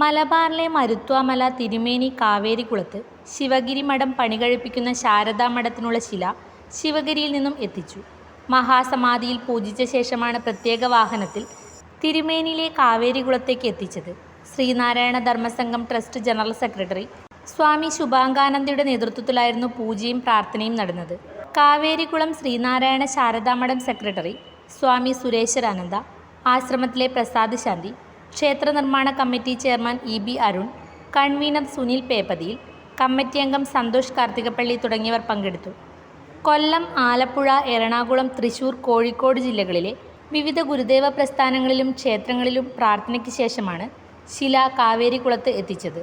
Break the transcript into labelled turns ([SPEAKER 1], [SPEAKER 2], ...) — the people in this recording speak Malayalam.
[SPEAKER 1] മലബാറിലെ മരുത്വാമല തിരുമേനി കാവേരിക്കുളത്ത് ശിവഗിരി മഠം പണികഴിപ്പിക്കുന്ന ശാരദാ മഠത്തിനുള്ള ശില ശിവഗിരിയിൽ നിന്നും എത്തിച്ചു. മഹാസമാധിയിൽ പൂജിച്ച ശേഷമാണ് പ്രത്യേക വാഹനത്തിൽ തിരുമേനിയിലെ കാവേരികുളത്തേക്ക് എത്തിച്ചത്. Sreenarayana Dharmasangham trust general secretary Swami ശുഭാംഗാനന്ദയുടെ നേതൃത്വത്തിലായിരുന്നു പൂജയും പ്രാർത്ഥനയും നടന്നത്. കാവേരികുളം ശ്രീനാരായണ ശാരദാമഠം സെക്രട്ടറി സ്വാമി സുരേശ്വരാനന്ദ ആശ്രമത്തിലെ പ്രസാദ് ശാന്തി ക്ഷേത്ര നിർമ്മാണ committee chairman E B Arun convener Sunil Peppathiyil committee അംഗം സന്തോഷ് കാർത്തികപ്പള്ളി തുടങ്ങിയവർ പങ്കെടുത്തു. കൊല്ലം ആലപ്പുഴ എറണാകുളം തൃശൂർ കോഴിക്കോട് ജില്ലകളിലെ വിവിധ ഗുരുദേവ പ്രസ്ഥാനങ്ങളിലും ക്ഷേത്രങ്ങളിലും പ്രാർത്ഥനയ്ക്ക് ശേഷമാണ് ശില കാവേരിക്കുളത്ത് എത്തിച്ചത്.